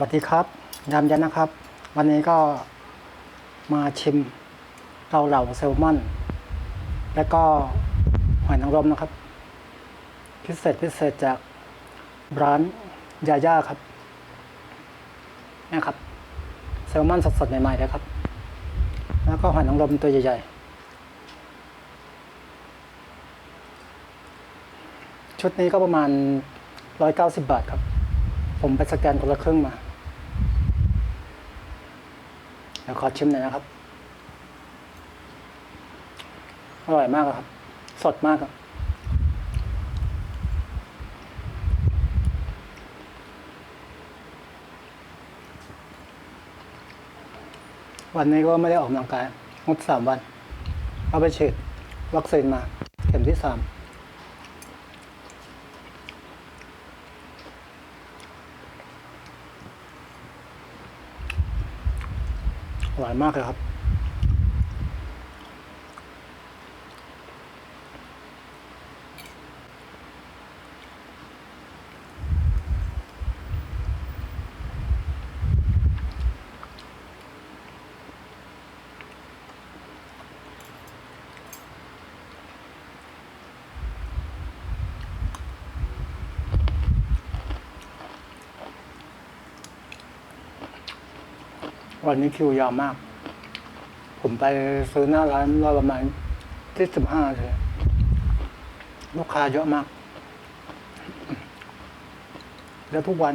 วัสดีครับยามเย็นนะครับ วันนี้ก็มาชิมเกาเหลาแซลมอนและก็หอยนางรมนะครับ พิเศษพิเศษจากร้านยาย่าครับนี่ครับแซลมอนสดๆใหม่ๆเลยครับ แล้วก็หอยนางรมตัวใหญ่ๆ ชุดนี้ก็ประมาณ 190 บาทครับ ผมไปสแกนคนละครึ่งมา เดี๋ยวขอชิมหน่อยนะครับ อร่อยมากครับ สดมากครับ วันนี้ก็ไม่ได้ออกกำลังกายงดสามวัน เอาไปฉีดวัคซีนมา เข็มที่สาม อร่อยมากเลยครับ วันนี้คิวยาวมาก ผมไปซื้อหน้าร้านรอประมาณที่สิบห้าเลย ลูกค้าเยอะมาก แล้วทุกวัน